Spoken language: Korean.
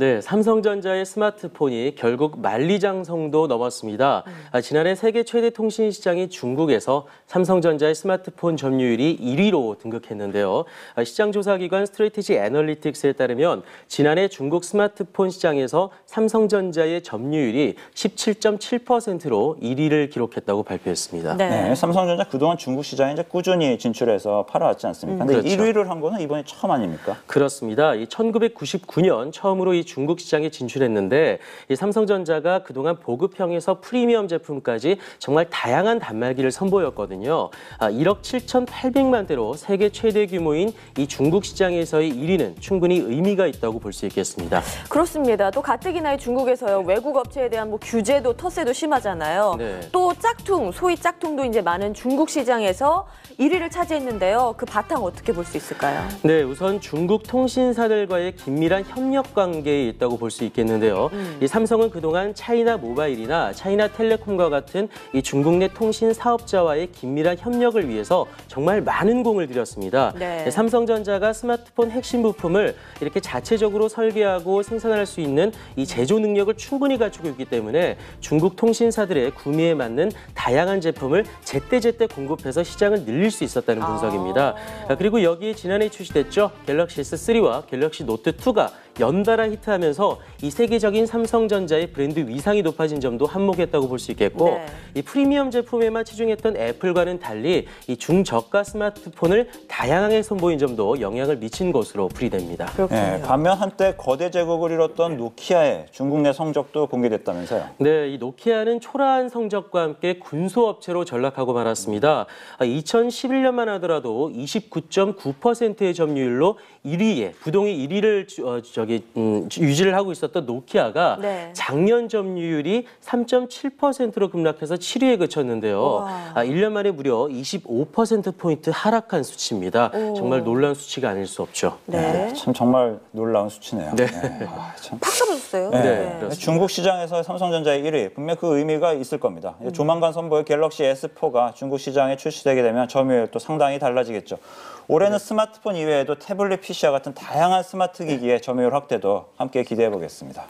네, 삼성전자의 스마트폰이 결국 만리장성도 넘었습니다. 아, 지난해 세계 최대 통신 시장인 중국에서 삼성전자의 스마트폰 점유율이 1위로 등극했는데요. 아, 시장 조사 기관 스트레이티지 애널리틱스에 따르면 지난해 중국 스마트폰 시장에서 삼성전자의 점유율이 17.7%로 1위를 기록했다고 발표했습니다. 네. 네, 삼성전자 그동안 중국 시장에 이제 꾸준히 진출해서 팔아왔지 않습니까? 근데 그렇죠. 1위를 한 거는 이번이 처음 아닙니까? 그렇습니다. 이 1999년 처음으로 이 중국 시장에 진출했는데 이 삼성전자가 그동안 보급형에서 프리미엄 제품까지 정말 다양한 단말기를 선보였거든요. 아, 1억 7,800만 대로 세계 최대 규모인 이 중국 시장에서의 1위는 충분히 의미가 있다고 볼 수 있겠습니다. 그렇습니다. 또 가뜩이나 이 중국에서요 외국 업체에 대한 뭐 규제도 텃세도 심하잖아요. 네. 또 짝퉁, 소위 짝퉁도 이제 많은 중국 시장에서 1위를 차지했는데요. 그 바탕 어떻게 볼 수 있을까요? 네, 우선 중국 통신사들과의 긴밀한 협력 관계 에 있다고 볼 수 있겠는데요. 이 삼성은 그동안 차이나 모바일이나 차이나 텔레콤과 같은 이 중국 내 통신 사업자와의 긴밀한 협력을 위해서 정말 많은 공을 들였습니다. 네. 삼성전자가 스마트폰 핵심 부품을 이렇게 자체적으로 설계하고 생산할 수 있는 이 제조 능력을 충분히 갖추고 있기 때문에 중국 통신사들의 구매에 맞는 다양한 제품을 제때제때 공급해서 시장을 늘릴 수 있었다는 분석입니다. 아, 그리고 여기에 지난해 출시됐죠. 갤럭시 S3와 갤럭시 노트 2가 연달아 히트하면서 이 세계적인 삼성전자의 브랜드 위상이 높아진 점도 한몫했다고 볼 수 있겠고 네. 이 프리미엄 제품에만 치중했던 애플과는 달리 이 중저가 스마트폰을 다양하게 선보인 점도 영향을 미친 것으로 풀이됩니다. 그렇군요. 네, 반면 한때 거대 제국을 이뤘던 노키아의 중국 내 성적도 공개됐다면서요. 네, 이 노키아는 초라한 성적과 함께 군소업체로 전락하고 말았습니다. 2011년만 하더라도 29.9%의 점유율로 1위에 부동의 1위를 주- 어, 저기 음, 유지를 하고 있었던 노키아가 네. 작년 점유율이 3.7%로 급락해서 7위에 그쳤는데요. 아, 1년 만에 무려 25% 포인트 하락한 수치입니다. 오. 정말 놀라운 수치가 아닐 수 없죠. 네. 참 정말 놀라운 수치네요. 네. 아, 참. 팍 떨어졌어요. 네. 그렇습니다. 중국 시장에서 삼성전자의 1위 분명 그 의미가 있을 겁니다. 조만간 선보일 갤럭시 S4가 중국 시장에 출시되게 되면 점유율도 상당히 달라지겠죠. 올해는 스마트폰 이외에도 태블릿 PC와 같은 다양한 스마트 기기의 점유 율 확대도 함께 기대해 보겠습니다.